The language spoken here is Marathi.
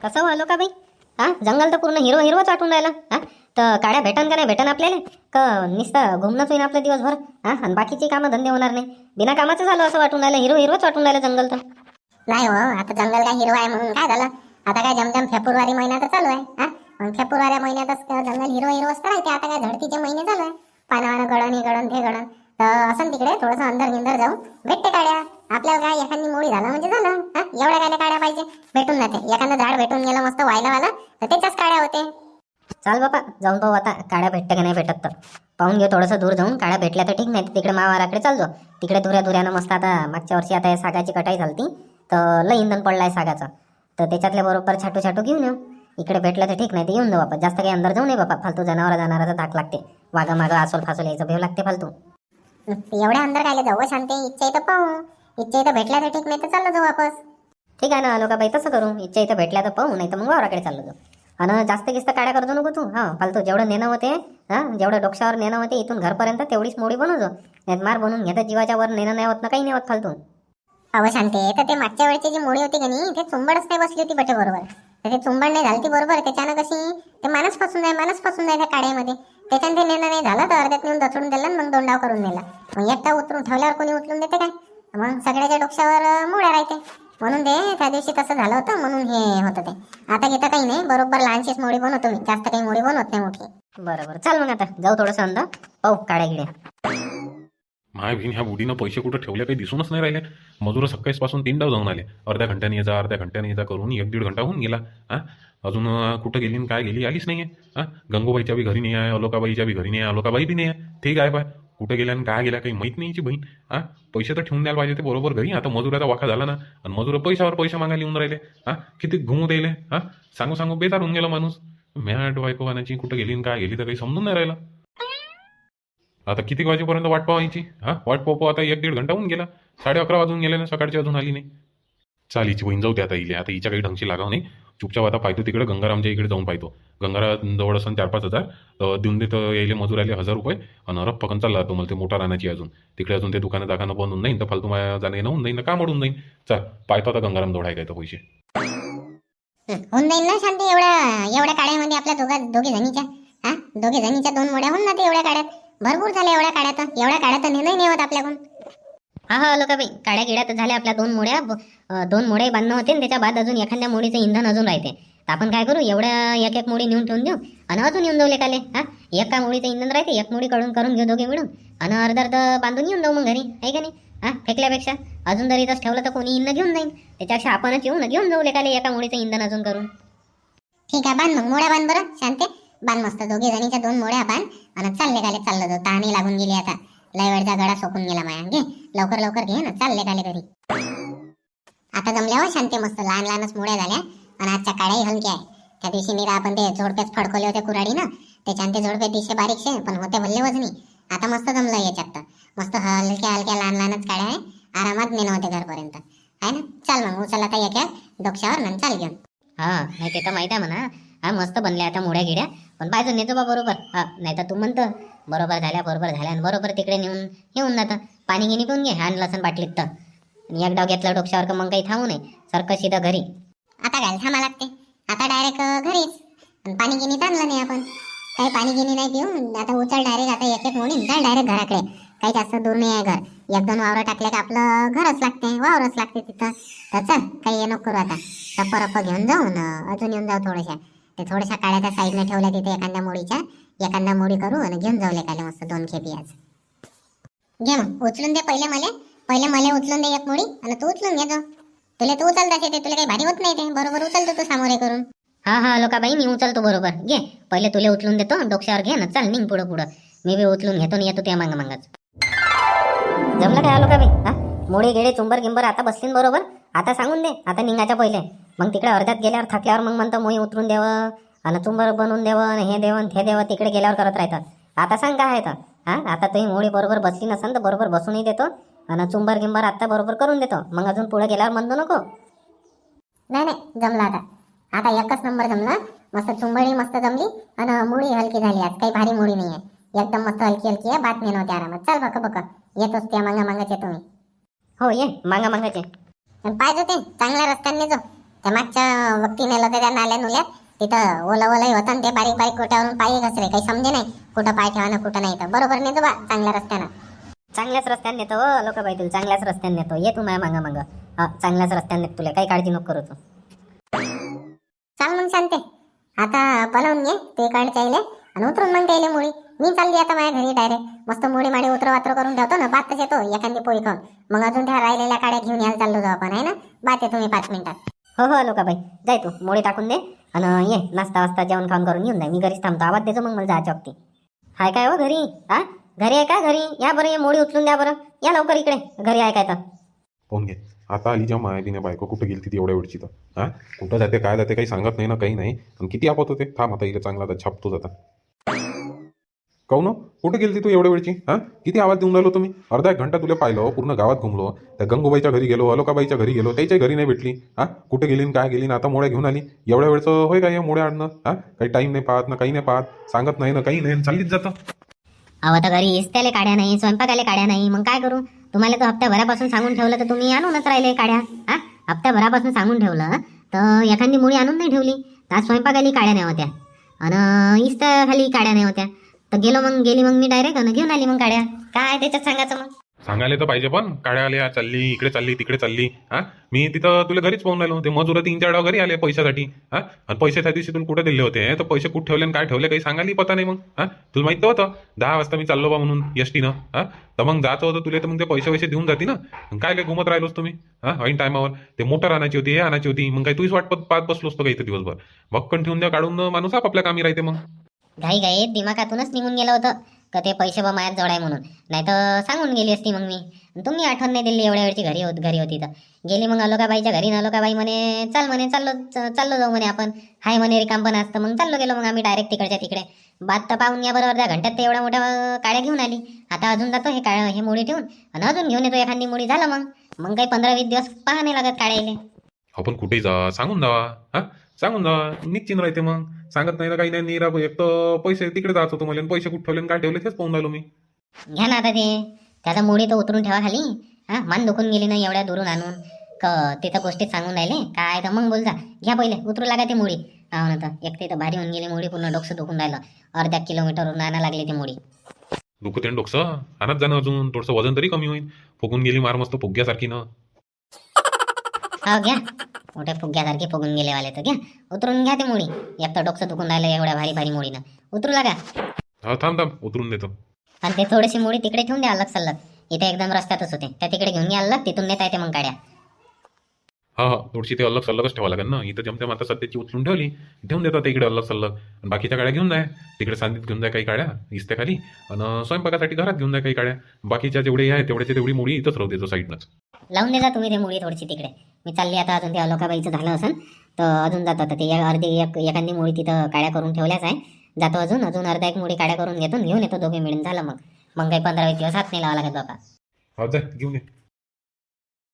कसं आलो का बाई? हा जंगल तर पूर्ण हिरो हिरोच वाटून राहिलं. हा तर काड्या भेटन का नाही भेटन आपल्याला? का नुसतं घुमणंच होईन आपलं दिवसभर. हा आणि बाकीची कामं धंदे होणार नाही. बिना कामाचं झालं असं वाटून राहिलं. हिरो हिरोच वाटून राहिलं जंगल तर. नाही हो आता जंगल काय हिरो आहे म्हणून काय झालं? आता काय जमजम फेब्रुवारी महिना तर चालू आहे. हा मग फेब्रुवारी महिन्यातच काय जंगल हिरो हिरो असतं राहते आता काय झडतीचे महिने चालू आहे. पानावानं गळण हे गळण ते गळण. तर असं तिकडे थोडंसं अंदर गिंदर जाऊन भेटते काड्या. आपल्याला काय एखादी मुळी झाला म्हणजे झालं. हा एवढ्या काय काड्या पाहिजे. भेटून जाते. एखादं झाड भेटून गेलं मस्त व्हायला वाला तर त्याच्याच काड्या होते. चाल बापा जाऊन पाहू आता काड्या भेटतं का नाही भेटत तर. पाहून घेऊ थोडंसं दूर जाऊन. काड्या भेटल्या तर ठीक नाही तिकडे मावाराकडे चालतो तिकडे धुऱ्या धुऱ्यानं मस्त आता मागच्या वर्षी आता या सागाची कटाई झालती. तर लय इंधन पडलाय सागाचं. तर त्याच्यातल्या बरोबर छाटू छाटू घेऊन येऊ. इकडे भेटलं तर ठीक नाही ते येऊन जाऊ बापा. जास्त काही अंदर जाऊ नये बापा. फालतू जनावर जाणाराचा धाक लागते. वाघा मागं आसोल फासोल यायचं भेव लागते फालतू. एवढ्या अंदर काय जाऊ शांती. इच्छा इथं पाहू. इच्छा इथं भेटल्या तर ठीक नाही तर चाललो जाऊ वापस. ठीक आहे ना आलो बाई तसं करू. इच्छा इथं भेटल्या तर पाहू नाही तर मग वावराकडे चाललो जाऊ. आणि जास्त गिस्त काड्या करतो नको तू. हा फालतू जेवढं नेणं होते हा जेवढं डोक्यावर नेणं होते इथून घरपर्यंत तेवढीच मोडी बनवतो मार बनवून घेता जीवाच्या वर नेणं नाही होत ना काही नाही होत फालतू. अव शांते तर ते मागच्या वेळची जी मोडी होती की नाही ते चुंबडच नाही बसली होती बटे बरोबर तर ते चुंबड नाही झाली ती बरोबर त्याच्यानं कशी ते मानस फसून जाय मानस फसून जाय त्या काड्यामध्ये. त्याच्यानं ते नेणं नाही झालं तर अर्ध्यात नेऊन दचडून दिलं मग दोन डाव करून नेला. मग एकटा उतरून ठेवल्यावर कोणी उचलून देते काय? मग सगळ्याच्या डोक्यावर मोड्या राहते. म्हणून ते त्या दिवशी तसं झालं होतं म्हणून हे होतं ते. आता घेता काही नाही बरोबर लहानशीच मोडी बनवतो मी. जास्त काही मोडी बनवत नाही मोठी. बरोबर. चल मग आता जाऊ थोडंसं अंदा पाहू काड्या गिड्या माय बहीण ह्या बुडीनं पैसे कुठं ठेवले काही दिसूनच नाही राहिले. मजूर सकाळीपासून तीन डाव जाऊन आले. अर्ध्या घंट्याने ये जा अर्ध्या घंट्याने ये जा करून एक दीड घंटा होऊन गेला. हा अजून कुठं गेली काय गेली आलीच नाही आहे हा गंगोबाईच्या बी घरी नाही आहे अलोकाबाईच्या बी घरी नाही आहे अलोकाबाई बी नाही आहे ठीक आहे. बाय कुठं गेल्या आणि काय गेल्या काही माहीत नाही बहीण. हा पैसे तर ठेवून द्यायला पाहिजे ते बरोबर घरी. आता मजुराचा वाखा झाला ना. आणि मजूर पैशावर पैसे मागायला येऊन राहिले. हा किती घुमू द्यायले? हा सांगू सांगू बेजार होऊन गेला माणूस. मॅट बायको कुठं गेली काय गेली तर काही समजून नाही राहिलं. आता किती वाजेपर्यंत वाट पाहायची? हा? वाट पाहू आता एक दीड घंटा होऊन गेला. साडे अकरा वाजून गेले ना सकाळची अजून आली नाही. चाल हिची बहीण जाऊ दे आता इले. आता हिच्या काही ढंगशी लागाव नाही. चुपचाप आता पाहतो तिकडे. गंगारामच्या इकडे जाऊन पाहतो. गंगाराम जवळ असं चार पाच हजार. देऊन देतो यायले मजूर आले हजार रुपये. आणि रप पकन चालला तो मला ते मोठा राहण्याची अजून. तिकडे अजून ते दुकानं दाखानं बंद होऊन नाही तर फालतू माझ्या जाणं येणं होऊन जाईन ना काम अडून जाईन. चल पाहतो आता गंगाराम जोडाय काय तर पैसे. होऊन जाईल ना शांती. एवढ्या एवढ्या काळ्यामध्ये आपल्या दोघा दोघे जणीच्या. हा? जणीच्या दोन मोड्या होऊन जाते एवढ्या काळ्यात. भरपूर झाल्या एवढ्या काड्या तर. एवढ्या काड्या तर नेणंही नाही होत आपल्याकडून. हा हा आलो का बाई काड्या गिड्या तर झाल्या आपल्या दोन अं, दोन मोडे बांधणं होते आणि त्याच्या बाद अजून एखाद्या मोडीचं इंधन अजून राहते. तर आपण काय करू? एवढ्या एक एक मोडी नेऊन ठेवून देऊ आणि अजून येऊन जाऊ लेकाले हा? एका मोडीचं इंधन राहते एक मोडी कडून करून घेऊ दोघे मिळून. आणि अर्ध अर्ध बांधून येऊन जाऊ मग घरी आहे का नाही? हा फेकल्यापेक्षा. अजून जर इथंच ठेवलं तर कोणी इंधन घेऊन जाईल त्याच्यापेक्षा आपणच येऊन घेऊन जाऊ लेकाले एका मोडीचं इंधन अजून करून. ठीक आहे बांध मग. मोड्या बांध बरं शांते बांध मस्त. दोघी जणीच्या दोन मोड्या बांध आणि चालले काले चाललं जाऊ. तहानी लागून गेली आता. लय वेळचा गडा सोकून गेला माया. घे. लवकर लवकर घे ना. चालले काले घरी. आता जमल्यावर शांती हो शांते मस्त. लहान लहानच मोड्या झाल्या. आणि आजच्या काळ्याही हलक्या आहे. त्या दिवशी निरा आपण ते झोडपेच फडकवले होते कुराडी ना. त्याच्यान ते झोडपे दिशे बारीकशे पण होते भल्ले वजनी. आता मस्त जमलं याच्यात मस्त हलक्या हलक्या लहान लहानच काड्या आहे. आरामात नेणं होते घरपर्यंत. आहे ना? चाल मग. उचल आता एक एक. डोक्यावर चाल घेऊन. हा नाही ते तर माहिती आहे म्हणा. हा मस्त बनल्या आता मोड्या गिड्या. पण पाहिजे नेतो बा बरोबर. हा नाही तर तू म्हणतं बरोबर झाल्या बरोबर झाल्या आणि बरोबर तिकडे नेऊन येऊन जातं. पाणी गिनी पिऊन घे आणि लसण बाटलीत तर. आणि एक डाव घेतला डोक्यावर का मग काही थांबू नये. सारखं सीधं घरी. आता घाल थांबा लागते. आता डायरेक्ट घरीच. आणि पाणी गिनी आणलं नाही आपण. काही पाणी गिनी नाही पिऊन आता उचल डायरेक्ट आता एक एक मोडीन चल डायरेक्ट घराकडे. काही जास्त दूर नाही आहे घर. एक दोन वावरं टाकले का आपलं घरच लागते वावरच लागते तिथं. तर चल काही ये नको करू आता. टप्पा रप्पा घेऊन जाऊ न अजून येऊन जाऊ थोड्याशा ते थोड्याशा काळ्या त्या साईडने ठेवल्या तिथे एखाद्या मोडीच्या एखादा मोडी करू आणि घेऊन जाऊ लेखायला मस्त दोन खेपी आज घे मग उचलून दे पहिले मला. पहिले मला उचलून दे एक मोडी आणि तू उचलून घे जो तुला तू उचलता ते तुला काही भारी होत नाही ते. बरोबर उचलतो तू सामोरे करून. हा हा लोकाबाई मी उचलतो बरोबर. घे. पहिले तुले उचलून देतो डोक्यावर घे ना. चल निघ पुढं पुढं. मी बी उचलून घेतो आणि येतो त्या मांग मागच. जमलं काय लोकाबाई? हा? मोडे गेडे चुंबर गिंबर आता बसलीन बरोबर? आता सांगून दे. आता निघायच्या पहिले. मग तिकडे अर्ध्यात गेल्यावर थकल्यावर मग म्हणतं मोई उतरून द्यावं आणि चुंबर बनवून द्यावं हे देवं आणि ते देवं तिकडे गेल्यावर करत राहतात. आता सांग काय आहे तर हा? आता तुम्ही मोडी बरोबर बसली नसेल तर बरोबर बसूनही देतो आणि चुंबर गिंबर आता बरोबर करून देतो. मग अजून पुढे गेल्यावर म्हणतो नको. नाही नाही जमला आता. आता एकच नंबर जमला. मस्त चुंबडी मस्त जमली आणि मुळी हलकी झाली आज. काही भारी मुळी नाही आहे एकदम मस्त हलकी हलकी आहे. बात नाही नव्हती आरामात. चल बघ बघ. येतोच त्या मागा मागाच मी. हो ये. मागा मागाचे पाहिजे ते. चांगल्या रस्त्याने जो. त्या मागच्या वक्ती नेलं होतं त्या नाल्या नुल्यात तिथं ओलं ओलंही होतं आणि ते बारीक बारीक कोट्यावरून पायी घसरे. काही समजे नाही कुठं पाय ठेवा ना कुठं नाही. तर बरोबर नेतो बा चांगल्या रस्त्यानं. चांगल्याच रस्त्याने नेतो हो लोक बाई तुला. चांगल्याच रस्त्याने नेतो. ये तू माझ्या मागं मागं हा चांगल्याच रस्त्याने नेतो तुला. काही काळजी नको करू तू. चाल मग शांते. आता बनवून घे. ते काढ चायले आणि उतरून मग त्याले मुळी. मी चालली आता माझ्या घरी डायरेक्ट मस्त मुळी माडी उतर वात्र करून ठेवतो ना. बातच येतो. एखादी पोळी खाऊन. मग अजून त्या राहिलेल्या काड्या घेऊन यायला चाललो जाऊ आपण. आहे ना? बात येतो मी पाच मिनिटात. हो हो लोका बाई जाय तू मोडे टाकून दे. आणि ये नाश्ता वास्ता जेवण खाऊन करून येऊन जाय. मी घरीच थांबतो. आवाज देतो मग मला जायच्या वक्ती हाय काय हो घरी? हा घरी आहे का घरी? या बरं ये मोडी उचलून द्या बरं. या लवकर इकडे. घरी आहे काय तर. पाहून घे. आता आली जेव्हा माया बायको. कुठं गेली ती एवढ्या वेळची तर? हा कुठं जाते काय जाते काही सांगत नाही ना काही नाही. आणि किती आपत होते? थांब आता इकडे चांगला आता छापतोच आता काहून? कुठं गेली तू एवढ्या वेळची? हा? किती आवाज देऊन राहिलो तुम्ही? अर्धा एक घंटा तुला पाहिलं पूर्ण गावात घुमलो. त्या गंगूबाईच्या घरी गेलो अलोकाबाईच्या घरी गेलो त्याच्या घरी नाही भेटली. हा? कुठे गेली काय गेली ना आता मोड्या घेऊन आली? एवढ्या वेळचं होय काय या मोड्या आणणं? हा? काही टाईम नाही पाहत ना काही नाही पाहत. सांगत नाही ना काही नाही चाललीच जातं. अहो आता घरी इस्त्याले काड्या नाही स्वयंपाकाले काड्या नाही मग काय करू? तुम्हाला तर हप्त्याभरापासून सांगून ठेवलं तर तुम्ही आणूनच राहिले काड्या. हा? हप्त्याभरापासून सांगून ठेवलं तर एखादी मुळी आणून नाही ठेवली. तर आज स्वयंपाकाली काड्या नाही होत्या. आणि इस्त्या खाली काड्या नाही होत्या. तर गेलो मग गेली मग मी डायरेक्ट घेऊन आली मग काड्या. काय त्याच्यात सांगायचं मग? सांगायला तर पाहिजे पण. काड्या आल्या चालली इकडे चालली तिकडे चालली. हा? मी तिथं तुला घरीच पाहून राहिलो ते मजुरा तीन चार घरी आले पैशासाठी. हा? आणि पैसे त्या दिवशी तुला कुठे दिले होते? तर पैसे कुठे ठेवले आणि काय ठेवले काही सांगायला पता नाही मग. हा? तुला माहीत होतं दहा वाजता मी चाललो बा म्हणून एसटीनं हा? तर मग जायचं होतं तुला तर मग ते पैसे वैसे देऊन जाते ना. काय काय घुमत राहिलोस तुम्ही? हा? ऐन टायमावर ते मोटर आणायची होती हे आणायची होती. मग काय तुझीच वाट पाहत बसलोस बसलो असतो काही इथं दिवसभर? भक्कन ठेवून द्या काढून माणूस आपल्या कामी राहते मग. घाई घाई दिमागातूनच निघून गेलं होतं. का ते पैसे बा मायात जवळ आहे म्हणून. नाही तर सांगून गेली असती मग मी. तुम्ही आठवण नाही दिली एवढ्या वेळची घरी होत घरी होती तर. गेली मग अलोकाबाईच्या घरी अलोकाबाई म्हणे चाल म्हणे चाललो चाललो जाऊ म्हणे आपण. हाय म्हणे रिकाम पण असतं मग चाललो गेलो मग आम्ही डायरेक्ट तिकडच्या तिकडे. बात तर पाहून या बरोबर त्या घंट्यात ते एवढ्या मोठ्या काळ्या घेऊन आली. आता अजून जातो हे काळ हे मुळी ठेवून. आणि अजून घेऊन येतो एखादी मुळी झालं मग. मग काही पंधरा वीस दिवस पाहा नाही लागत काढायला आपण कुठे जा सांगून जावा हा? सांगून जावा निश्चित राहते मग. सांगत नाही ना काही नाही. निरा एक तर पैसे तिकडे जायचं होतं मला आणि पैसे कुठे ठेवले आणि काय ठेवले तेच पाहून राहिलो मी. घ्या ना आता ते. त्याचा मुळी तर उतरून ठेवा खाली. हा मान दुखून गेली ना एवढ्या दुरून आणून. क तिथं गोष्टीत सांगून राहिले. काय तर मग बोल जा घ्या पहिले. उतरू लागा ती मुळी. हा ना तर एक तर भारी होऊन गेली. मुळी पूर्ण डोकं दुखून राहिलं. अर्ध्या किलोमीटरवरून आणा लागली ती मुळी. दुखते डोकसं आणत जाणं अजून. थोडंसं वजन तरी कमी होईल. फुगून गेली मार मस्त फुग्यासारखी ना. हा घ्या. मोठ्या फुग्यासारखे फुगून गेले वाले तर घ्या. उतरून घ्या ती मुळी. एक तर डोकं दुखून राहिलं एवढ्या भारी भारी मुळीनं. उतरू लागा. हा थांब थांब. उतरून देतो. आणि ते थोडीशी मुळी तिकडे ठेवून द्या अलग सल्लग इथे एकदम रस्त्यातच होते. त्या तिकडे घेऊन या अलग. तिथून नेता येते मग काड्या. हा हा. थोडीशी ते अलग सल्लगच ठेवा लागेल ना. इथं जमते आता सध्याची उचलून ठेवली ठेवून देतात इकडे अलग सल्लग आणि बाकीच्या गाड्या घेऊन जाय. तिकडे सांदीत घेऊन जाय काही गाड्या इस्त्या खाली. आणि स्वयंपाकासाठी घरात घेऊन जाय काही गाड्या बाकीच्या जेवढे आहे तेवढ्याची तेवढी मुडी इथंच राहू देतो साईडनंच. लावून दे जा तुम्ही ते मुळी थोडीशी तिकडे. मी चालली आता अजून ते अलोकाबाईचं झालं असेल तर अजून जातो आता ते अर्धी एक एखादी मुळी तिथं काड्या करून ठेवल्याच आहे. जातो अजून अजून अर्धा एक मुळी काड्या करून घेतो घेऊन येतो दोघे मिळून. झालं मग. मग काही पंधरा दिवस हात नाही लावा लागत बाबा. घेऊन ये.